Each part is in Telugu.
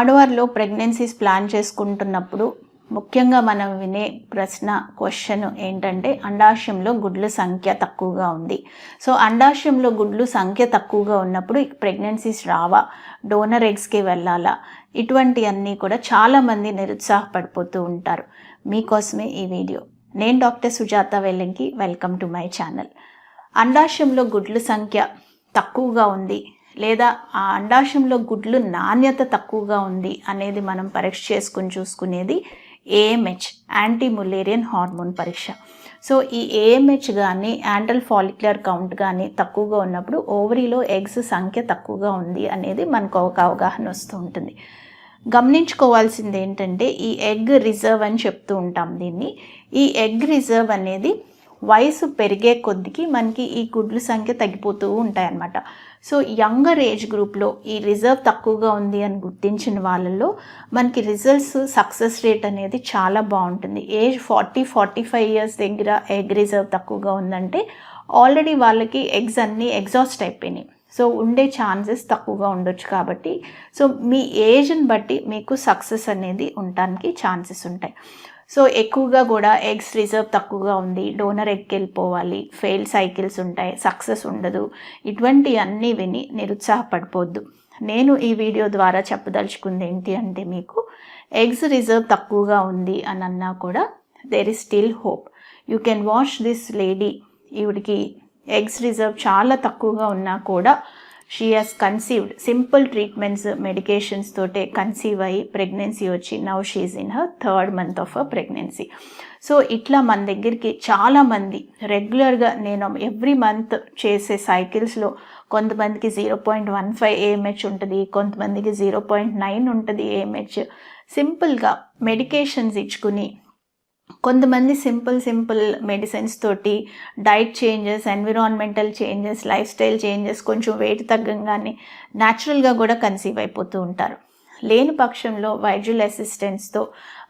ఆడవారిలో ప్రెగ్నెన్సీస్ ప్లాన్ చేసుకుంటున్నప్పుడు ముఖ్యంగా మనం వినే ప్రశ్న క్వశ్చన్ ఏంటంటే అండాశయంలో గుడ్ల సంఖ్య తక్కువగా ఉంది. సో అండాశయంలో గుడ్లు సంఖ్య తక్కువగా ఉన్నప్పుడు ప్రెగ్నెన్సీస్ రావా? డోనర్ ఎగ్స్కి వెళ్ళాలా? ఇటువంటి అన్నీ కూడా చాలామంది నిరుత్సాహపడిపోతూ ఉంటారు. మీకోసమే ఈ వీడియో. నేను doctor Sujatha Vellanki welcome to my channel. అండాశయంలో గుడ్ల సంఖ్య తక్కువగా ఉంది. లేదా ఆ అండాశయంలో గుడ్లు నాణ్యత తక్కువగా ఉంది అనేది మనం పరీక్ష చేసుకుని చూసుకునేది ఏఎంహెచ్ యాంటీ ములేరియన్ హార్మోన్ పరీక్ష. సో ఈ ఏఎంహెచ్ కానీ యాంటల్ ఫాలిక్యులర్ కౌంట్ కానీ తక్కువగా ఉన్నప్పుడు ఓవరీలో ఎగ్స్ సంఖ్య తక్కువగా ఉంది అనేది మనకు ఒక అవగాహన వస్తూ ఉంటుంది. గమనించుకోవాల్సింది ఏంటంటే ఈ ఎగ్ రిజర్వ్ అని చెప్తూ ఉంటాం దీన్ని. ఈ ఎగ్ రిజర్వ్ అనేది వయసు పెరిగే కొద్దికి మనకి ఈ గుడ్ల సంఖ్య తగ్గిపోతూ ఉంటాయన్నమాట. సో యంగర్ ఏజ్ గ్రూప్లో ఈ రిజర్వ్ తక్కువగా ఉంది అని గుర్తించిన వాళ్ళలో మనకి రిజల్ట్స్ సక్సెస్ రేట్ అనేది చాలా బాగుంటుంది. Age forty forty five years దగ్గర ఎగ్ రిజర్వ్ తక్కువగా ఉందంటే ఆల్రెడీ వాళ్ళకి ఎగ్స్ అన్నీ ఎగ్జాస్ట్ అయిపోయినాయి. సో ఉండే ఛాన్సెస్ తక్కువగా ఉండొచ్చు కాబట్టి సో మీ ఏజ్ని బట్టి మీకు సక్సెస్ అనేది ఉండటానికి ఛాన్సెస్ ఉంటాయి. సో ఎక్కువగా కూడా ఎగ్స్ రిజర్వ్ తక్కువగా ఉంది డోనర్ ఎగ్కి వెళ్ళిపోవాలి ఫెయిల్ సైకిల్స్ ఉంటాయి సక్సెస్ ఉండదు ఇటువంటి అన్నీ విని నిరుత్సాహపడిపోద్దు. నేను ఈ వీడియో ద్వారా చెప్పదలుచుకుంది ఏంటి అంటే మీకు ఎగ్స్ రిజర్వ్ తక్కువగా ఉంది అని అన్నా కూడా there is still hope you can watch this lady ఈవిడికి ఎగ్స్ రిజర్వ్ చాలా తక్కువగా ఉన్నా కూడా she has conceived simple treatments medications తోటే కన్సీవ్ అయ్యి ప్రెగ్నెన్సీ వచ్చి now she in her third month of a pregnancy so ఇట్లా మన దగ్గరికి చాలామంది రెగ్యులర్గా నేను ఎవ్రీ మంత్ చేసే సైకిల్స్లో కొంతమందికి zero point one five AMH ఉంటుంది కొంతమందికి జీరో పాయింట్ నైన్ ఉంటుంది ఏఎంహెచ్ సింపుల్గా మెడికేషన్స్ ఇచ్చుకుని కొంతమంది సింపుల్ సింపుల్ మెడిసిన్స్ తోటి diet changes environmental changes lifestyle changes కొంచెం వెయిట్ తగ్గంగానే న్యాచురల్గా కూడా కన్సీవ్ అయిపోతూ ఉంటారు. లేని పక్షంలో వైద్యుల అసిస్టెంట్స్తో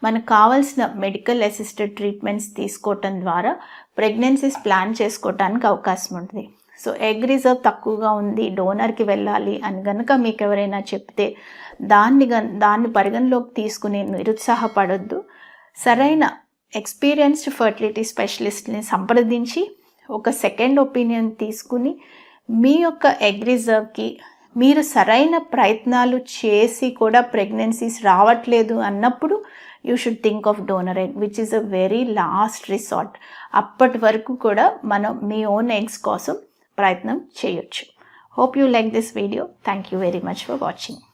మనకు కావాల్సిన మెడికల్ అసిస్టెడ్ ట్రీట్మెంట్స్ తీసుకోవటం ద్వారా ప్రెగ్నెన్సీస్ ప్లాన్ చేసుకోవటానికి అవకాశం ఉంటుంది. సో ఎగ్ రిజర్వ్ తక్కువగా ఉంది డోనర్కి వెళ్ళాలి అని కనుక మీకు ఎవరైనా చెప్తే దాన్ని దాన్ని పరిగణలోకి తీసుకుని నిరుత్సాహపడొద్దు. సరైన ఎక్స్పీరియన్స్డ్ ఫర్టిలిటీ స్పెషలిస్ట్ని సంప్రదించి ఒక సెకండ్ ఒపీనియన్ తీసుకుని మీ యొక్క ఎగ్ రిజర్వ్కి మీరు సరైన ప్రయత్నాలు చేసి కూడా ప్రెగ్నెన్సీస్ రావట్లేదు అన్నప్పుడు you should think of donor egg which is a very last resort అప్పటి వరకు కూడా మనం మీ ఓన్ ఎగ్స్ కోసం ప్రయత్నం చేయొచ్చు. Hope you like this video thank you very much for watching